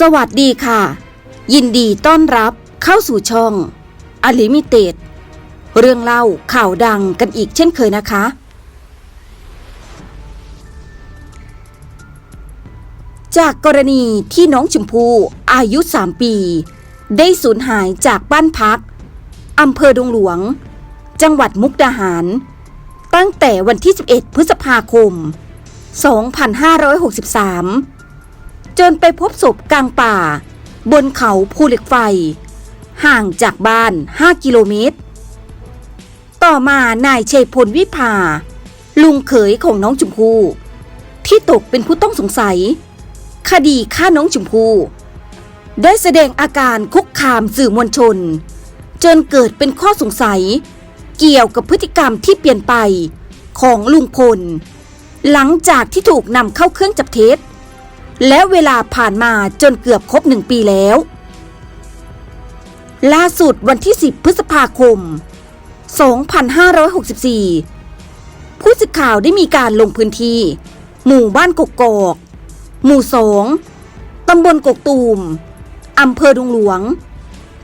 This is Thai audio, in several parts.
สวัสดีค่ะ ยินดีต้อนรับเข้าสู่ช่องอลิมิเต็ดเรื่องเล่าข่าวดังกันอีกเช่นเคยนะคะ จากกรณีที่น้องชมพู่อายุ 3 ปี ได้สูญหายจากบ้านพักอำเภอดงหลวง จังหวัดมุกดาหาร ตั้งแต่วันที่ 11 พฤษภาคม 2563 จนไปพบศพกลางป่า บนเขาภูเหล็กไฟ ห่างจากบ้าน 5 กิโลเมตร ต่อมานายชัยพลวิภา ลุงเขยของน้องชมพู่ที่ตกเป็นผู้ต้องสงสัย คดีฆ่าน้องชมพู่ได้แสดงอาการคุกคามสื่อมวลชน จนเกิดเป็นข้อสงสัย เกี่ยวกับพฤติกรรมที่เปลี่ยนไปของลุงพล หลังจากที่ถูกนำเข้าเครื่องจับเท็จ และเวลาผ่านมาจนเกือบครบหนึ่งปีแล้ว ล่าสุดวันที่ 10 พฤษภาคม 2564 ผู้สื่อข่าวได้มีการลงพื้นที่ หมู่บ้านกกอก หมู่สองตำบลกกตูมอำเภอดงหลวง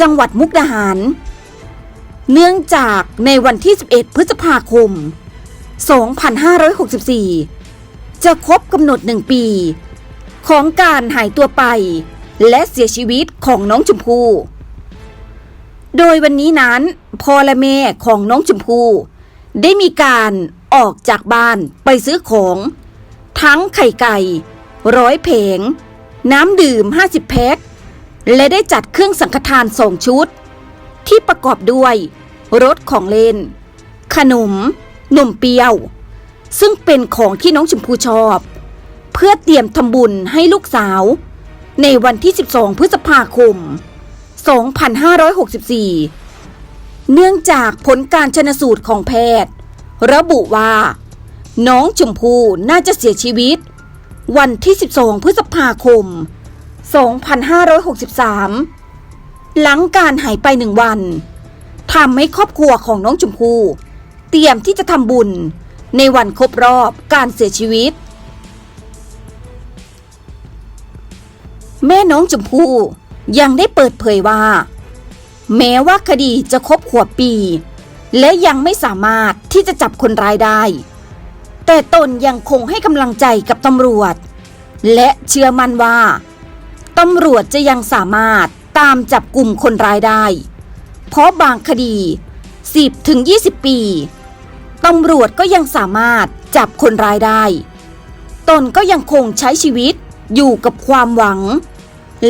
จังหวัดมุกดาหาร เนื่องจากในวันที่ 11 พฤษภาคม 2564 จะครบกำหนดหนึ่งปี ของการหายตัวไป และเสียชีวิตของน้องชมพู่โดยวันนี้นั้นพ่อและแม่ของน้องชมพู่ได้มีการออกจากบ้านไปซื้อของ ทั้งไข่ไก่ร้อยแผง น้ำดื่ม 50 แพ็คและได้จัดเครื่องสังฆทานสองชุด ที่ประกอบด้วย รถของเล่น ขนมนมเปรี้ยว ซึ่งเป็นของที่น้องชมพู่ชอบ เพื่อเตรียมทำบุญให้ลูกสาว ในวันที่ 12 พฤษภาคม 2564 เนื่องจากผลการชนสูตรของแพทย์ ระบุว่า น้องชมพู่น่าจะเสียชีวิต วันที่ 12 พฤษภาคม 2563 หลังการหายไปหนึ่งวันทำให้ครอบครัวของน้องชมพู่เตรียมที่จะทำบุญในวันครบรอบการเสียชีวิต แม่น้องชมพู่ยังได้เปิดเผยว่า แม้ว่าคดีจะครบขวบปี และยังไม่สามารถที่จะจับคนร้ายได้ แต่ตนยังคงให้กำลังใจกับตำรวจ และเชื่อมั่นว่าตำรวจจะยังสามารถตามจับกลุ่มคนร้ายได้ เพราะบางคดี 10ถึง20 ปีตำรวจก็ยังสามารถจับคนร้ายได้ ตนก็ยังคงใช้ชีวิตอยู่กับความหวัง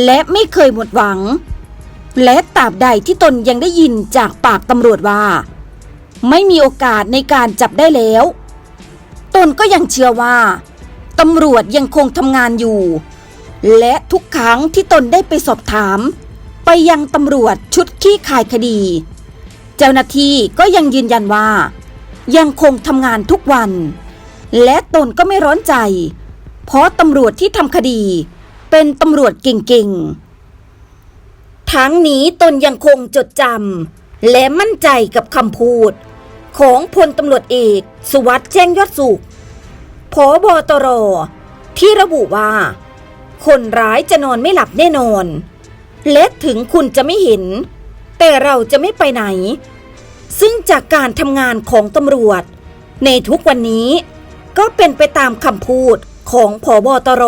และไม่เคยหมดหวัง และตราบใดที่ตนยังได้ยินจากปากตำรวจว่า ไม่มีโอกาสในการจับได้แล้ว ตนก็ยังเชื่อว่าตำรวจยังคงทำงานอยู่ และทุกครั้งที่ตนได้ไปสอบถาม ไปยังตำรวจชุดขี้คายคดี เจ้าหน้าที่ก็ยังยืนยันว่า ยังคงทำงานทุกวัน และตนก็ไม่ร้อนใจ เพราะตำรวจที่ทำคดี เป็นตำรวจเก่งๆ ทั้งนี้ตนยังคงจดจำและมั่นใจกับคำพูด ของพลตำรวจเอกสุวัสด์แจ้งยอดสุขผอบอตรที่ระบุว่า คนร้ายจะนอนไม่หลับแน่นอน และถึงคุณจะไม่เห็น แต่เราจะไม่ไปไหน ซึ่งจากการทำงานของตำรวจ ในทุกวันนี้ก็เป็นไปตามคำพูดของผอบอตร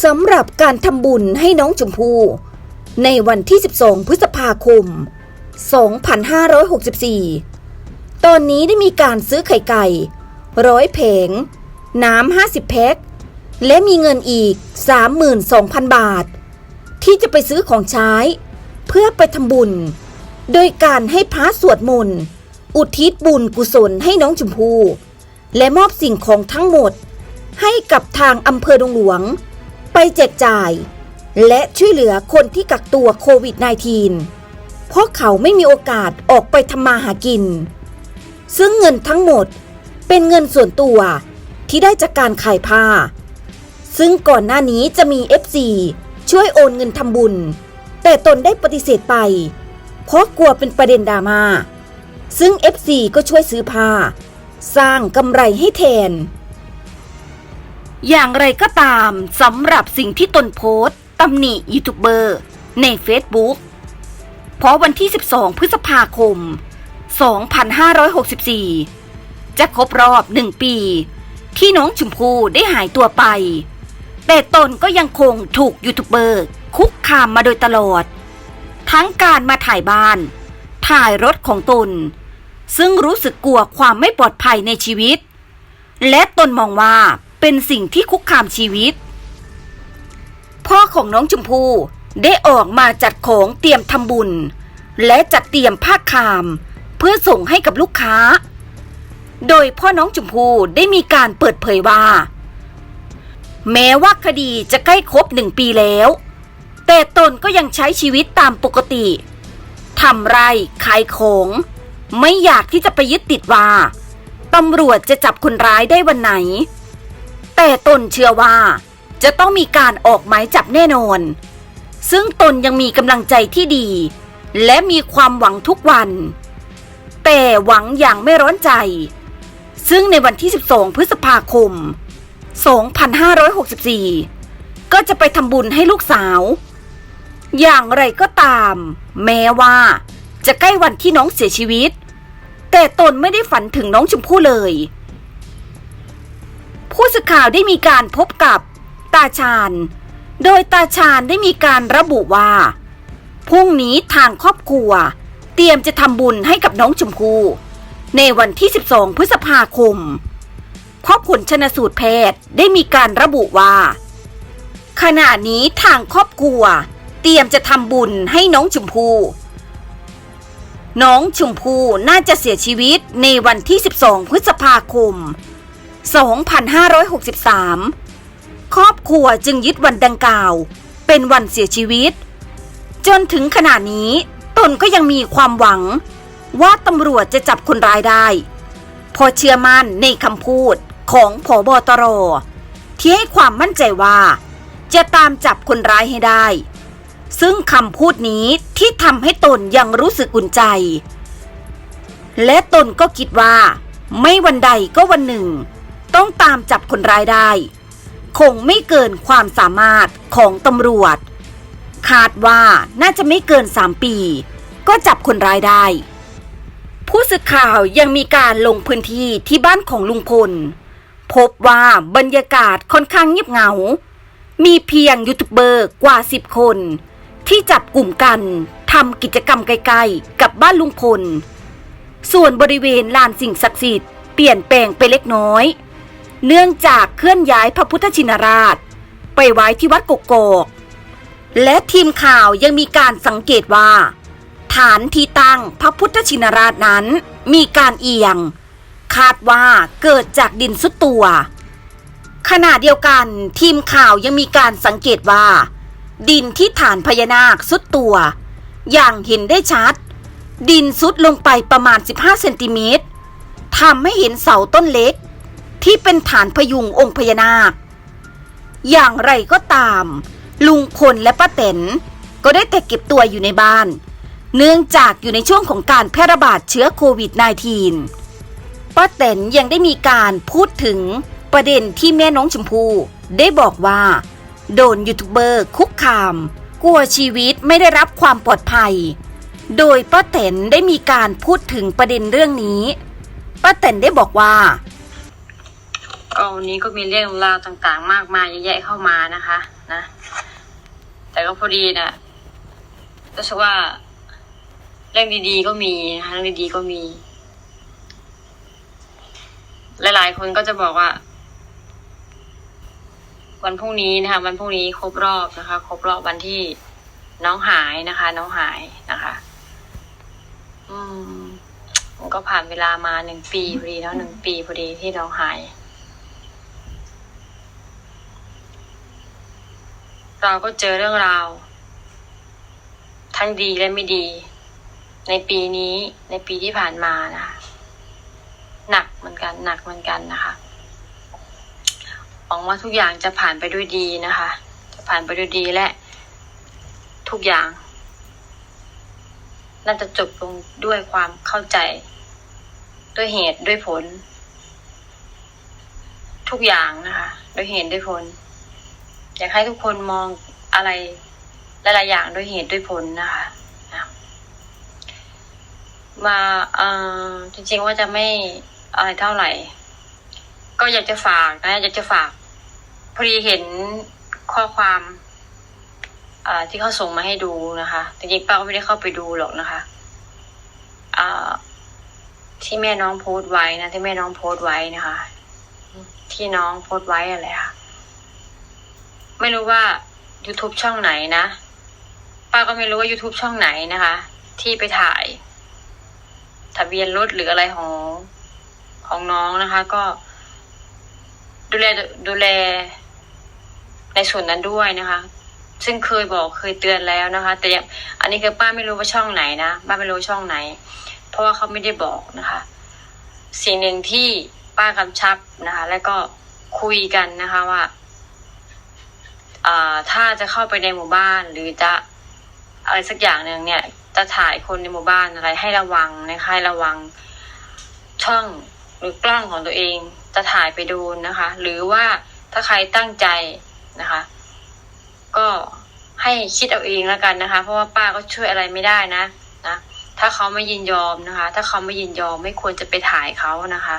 สำหรับการทำบุญให้น้องชมพู่ในวันที่ 12 พฤษภาคม 2564 ตอนนี้ได้มีการซื้อไข่ไก่ร้อยแผง น้ำ 50 แพ็ค และมีเงินอีก 32,000 บาท ที่จะไปซื้อของใช้ เพื่อไปทำบุญ โดยการให้พระสวดมนต์ อุทิศบุญกุศลให้น้องชมพู่และมอบสิ่งของทั้งหมด ให้กับทางอำเภอดงหลวง ไปแจกจ่าย และช่วยเหลือคนที่กักตัวโควิด -19 เพราะเขาไม่มีโอกาสออกไปทำมาหากิน ซึ่งเงินทั้งหมดเป็นเงินส่วนตัวที่ได้จากการขายผ้า ซึ่งก่อนหน้านี้จะมี FC ช่วยโอนเงินทำบุญ แต่ตนได้ปฏิเสธไป เพราะกลัวเป็นประเด็นดราม่าซึ่ง FC ก็ช่วยซื้อผ้า สร้างกำไรให้แทน อย่างไรก็ตามสำหรับสิ่งที่ตนโพสต์ตำหนิยูทูบเบอร์ใน Facebook เพราะวันที่ 12 พฤษภาคม 2564 จะครบรอบหนึ่งปี ที่น้องชมพู่ได้หายตัวไป แต่ตนก็ยังคงถูกยูทูบเบอร์คุกคามมาโดยตลอด ทั้งการมาถ่ายบ้าน ถ่ายรถของตน ซึ่งรู้สึกกลัวความไม่ปลอดภัยในชีวิต และตนมองว่า เป็นสิ่งที่คุกคามชีวิต พ่อของน้องชมพู่ได้ออกมาจัดของเตรียมทำบุญ และจัดเตรียมผ้าคาม เพื่อส่งให้กับลูกค้า โดยพ่อน้องชมพู่ได้มีการเปิดเผยว่า แม้ว่าคดีจะใกล้ครบหนึ่งปีแล้ว แต่ตนก็ยังใช้ชีวิตตามปกติทำไรขายของไม่อยากที่จะไปยึดติดว่าตำรวจจะจับคนร้ายได้วันไหน แต่ตนเชื่อว่า จะต้องมีการออกหมายจับแน่นอน ซึ่งตนยังมีกำลังใจที่ดี และมีความหวังทุกวัน แต่หวังอย่างไม่ร้อนใจ ซึ่งในวันที่ 12 พฤษภาคม 2564 ก็จะไปทำบุญให้ลูกสาว อย่างไรก็ตาม แม้ว่าจะใกล้วันที่น้องเสียชีวิต แต่ตนไม่ได้ฝันถึงน้องชมพู่เลย สื่อข่าวได้มีการพบกับตาชาญ โดยตาชาญได้มีการระบุว่าพรุ่งนี้ทางครอบครัว เตรียมจะทำบุญให้กับน้องชมพู่ในวันที่ 12 พฤษภาคม เพราะผลชนสูตรแพทย์ได้มีการระบุว่า ขณะนี้ทางครอบครัว เตรียมจะทำบุญให้น้องชมพู่น้องชมพู่น่าจะเสียชีวิตในวันที่ 12 พฤษภาคม 2563 ครอบครัวจึงยึดวันดังกล่าว เป็นวันเสียชีวิต จนถึงขณะนี้ตนก็ยังมีความหวัง ว่าตำรวจจะจับคนร้ายได้ พอเชื่อมั่นในคำพูดของผอบอตรที่ให้ความมั่นใจว่า จะตามจับคนร้ายให้ได้ ซึ่งคำพูดนี้ที่ทำให้ตนยังรู้สึกอุ่นใจ และตนก็คิดว่า ไม่วันใดก็วันหนึ่ง ต้องตามจับคนร้ายได้ คงไม่เกินความสามารถของตำรวจ คาดว่าน่าจะไม่เกิน 3 ปี ก็จับคนร้ายได้ ผู้สื่อข่าวยังมีการลงพื้นที่ที่บ้านของลุงพล พบว่าบรรยากาศค่อนข้างเงียบเหงา มีเพียงยูทูบเบอร์กว่า 10 คน ที่จับกลุ่มกันทำกิจกรรมไกลๆกับบ้านลุงพล ส่วนบริเวณลานสิ่งศักดิ์สิทธิ์เปลี่ยนแปลงไปเล็กน้อย เนื่องจากเคลื่อนย้ายพระพุทธชินราช ไปไว้ที่วัดกกอกและทีมข่าวยังมีการสังเกตว่า ฐานที่ตั้งพระพุทธชินราชนั้นมีการเอียง คาดว่าเกิดจากดินสุดตัว ขณะเดียวกันทีมข่าวยังมีการสังเกตว่า ดินที่ฐานพญานาคสุดตัว อย่างเห็นได้ชัด ดินสุดลงไปประมาณ 15 เซนติเมตรทำให้เห็นเสาต้นเล็ก ที่เป็นฐานพยุงองค์พญานาค อย่างไรก็ตาม ลุงพลและป้าเต๋นก็ได้แต่เก็บตัวอยู่ในบ้าน เนื่องจากอยู่ในช่วงของการแพร่ระบาดเชื้อโควิด -19 ป้าเต๋นยังได้มีการพูดถึงประเด็นที่แม่น้องชมพู่ได้บอกว่า โดนยูทูบเบอร์คุกคาม กลัวชีวิตไม่ได้รับความปลอดภัย โดยป้าเต๋นได้มีการพูดถึงประเด็นเรื่องนี้ป้าเต๋นได้บอกว่า ก็วันนี้ก็มีเรื่องราวต่างๆ มากมายเยอะแยะเข้ามานะคะนะ แต่ก็พอดีนะรู้สึกว่าเรื่องดีๆก็มีนะคะเรื่องดีๆก็มี หลายๆ คนก็จะบอกว่า วันพรุ่งนี้นะคะ วันพรุ่งนี้ครบรอบนะคะ ครบรอบวันที่น้องหายนะคะ น้องหายนะคะ อืมก็ผ่านเวลามาหนึ่งปีพอดีแล้วหนึ่งปีพอดีที่น้องหาย เราก็เจอเรื่องราว ทั้งดีและไม่ดี ในปีนี้ในปีที่ผ่านมานะหนักเหมือนกัน หนักเหมือนกันนะคะหวังว่าทุกอย่างจะผ่านไปด้วยดีนะคะ จะผ่านไปด้วยดีและทุกอย่าง น่าจะจบลงด้วยความเข้าใจ ด้วยเหตุด้วยผล ทุกอย่างนะคะโดยเหตุด้วยผล อยากให้ทุกคนมองอะไรหลายๆอย่างด้วยเหตุด้วยผลนะคะมาเอ่อจริงๆว่าจะไม่อะไรเท่าไหร่ ก็อยากจะฝากนะ อยากจะฝากพอดีเห็นข้อความอ่าที่เขาส่งมาให้ดูนะคะจริงๆป้าก็ไม่ได้เข้าไปดูหรอกนะคะอ่าที่แม่น้องโพสต์ไว้นะที่แม่น้องโพสต์ไว้นะคะ ที่น้องโพสต์ไว้อะไรค่ะ ไม่รู้ว่า YouTube ช่องไหนนะป้าก็ไม่รู้ว่า YouTube ช่องไหนนะคะ ที่ไปถ่าย ทะเบียนรถหรืออะไรของของน้องนะคะ ก็ ดูแลดูแล ในส่วนนั้นด้วยนะคะ ซึ่งเคยบอกเคยเตือนแล้วนะคะ แต่ยังอันนี้คือป้าไม่รู้ว่าช่องไหนนะป้าไม่รู้ช่องไหน เพราะว่าเขาไม่ได้บอกนะคะ สิ่งหนึ่งที่ป้ากำชับนะคะ แล้วก็คุยกันนะคะว่า ถ้าจะเข้าไปในหมู่บ้าน หรือจะอะไรสักอย่างหนึ่งเนี่ย จะถ่ายคนในหมู่บ้านอะไรให้ระวังนะคะให้ระวังช่องหรือกล้องของตัวเอง จะถ่ายไปดูนะคะ หรือว่าถ้าใครตั้งใจนะคะ ก็ให้คิดเอาเองแล้วกันนะคะ เพราะว่าป้าก็ช่วยอะไรไม่ได้นะนะถ้าเขาไม่ยินยอมนะคะ ถ้าเขาไม่ยินยอมไม่ควรจะไปถ่ายเขานะคะ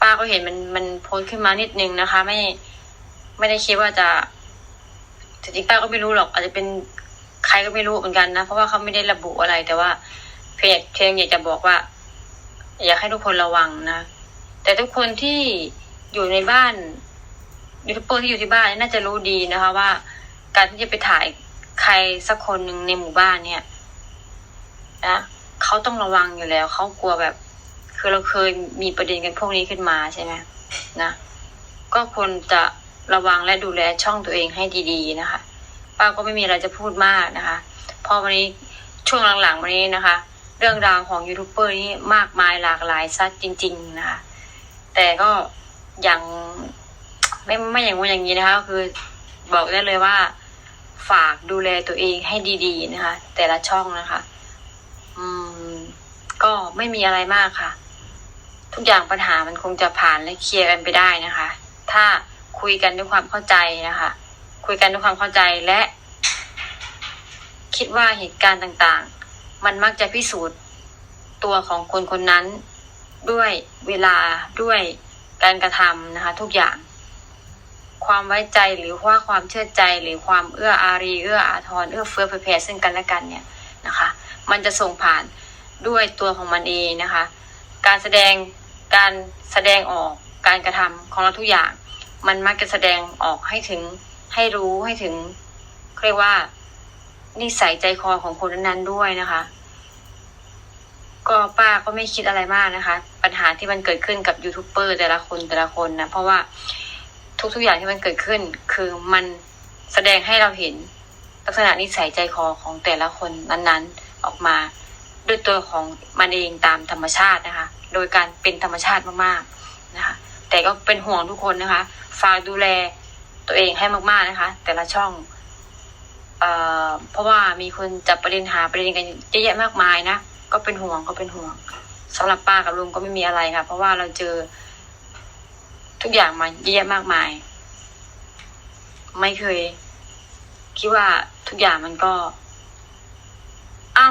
ป้าก็เห็นมันมันโพสต์ขึ้นมานิดนึงนะคะ ไม่ ไม่ได้คิดว่าจะจริงๆป้าก็ไม่รู้หรอก อาจจะเป็นใครก็ไม่รู้เหมือนกันนะ เพราะว่าเขาไม่ได้ระบุอะไร แต่ว่าเพียงเพียงอยากจะบอกว่า อยากให้ทุกคนระวังนะ แต่ทุกคนที่อยู่ในบ้านยูทูบเบอร์ที่อยู่ที่บ้านน่าจะรู้ดีนะคะว่า การที่จะไปถ่ายใครสักคนหนึ่งในหมู่บ้านเนี่ยนะเขาต้องระวังอยู่แล้วเขากลัวแบบ คือเราเคยมีประเด็นกันพวกนี้ขึ้นมาใช่ไหมนะก็ควรจะ ระวังและดูแลช่องตัวเองให้ดีๆนะคะ ป้าก็ไม่มีอะไรจะพูดมากนะคะพอวันนี้ช่วงหลังๆวันนี้นะคะ เรื่องราวของยูทูบเบอร์นี่มากมายหลากหลายซะจริง ๆนะคะ แต่ก็ยังไม่ไม่อย่างงู้นอย่างนี้นะคะ คือบอกได้เลยว่าฝากดูแลตัวเองให้ดีๆนะคะ แต่ละช่องนะคะ อืม ก็ไม่มีอะไรมากค่ะ ทุกอย่างปัญหามันคงจะผ่านและเคลียร์กันไปได้นะคะ ถ้า คุยกันด้วยความเข้าใจนะคะ คุยกันด้วยความเข้าใจและ คิดว่าเหตุการณ์ต่างๆ มันมักจะพิสูจน์ตัวของคนคนนั้น ด้วยเวลาด้วยการกระทำนะคะ ทุกอย่าง ความไว้ใจหรือว่าความเชื่อใจหรือความเอื้ออารีเอื้ออาทรเอื้อเฟื้อเผื่อแผ่ซึ่งกันและกันเนี่ยนะคะ มันจะส่งผ่านด้วยตัวของมันเองนะคะ การแสดงการแสดงออกการกระทำของเราทุกอย่าง มันมักจะแสดงออกให้ถึงให้รู้ให้ถึงเรียกว่านิสัยใจคอของคนนั้นๆด้วยนะคะ ก็ป้าก็ไม่คิดอะไรมากนะคะ ปัญหาที่มันเกิดขึ้นกับยูทูบเบอร์แต่ละคนแต่ละคนนะเพราะว่าทุกๆอย่างที่มันเกิดขึ้น คือมันแสดงให้เราเห็นลักษณะนิสัยใจคอของแต่ละคนนั้นๆออกมาด้วยตัวของมันเองตามธรรมชาตินะคะ โดยการเป็นธรรมชาติมากๆนะคะ แต่ก็เป็นห่วงทุกคนนะคะฝากดูแลตัวเองให้มากๆนะคะ แต่ละช่องเอ่อเพราะว่ามีคนจับประเด็นหาประเด็นกันเยอะแยะมากมายนะก็เป็นห่วงก็เป็นห่วงสำหรับป้ากับลุงก็ไม่มีอะไรค่ะ เพราะว่าเราเจอ ทุกอย่างมาเยอะแยะมากมาย ไม่เคย คิดว่าทุกอย่างมันก็เอา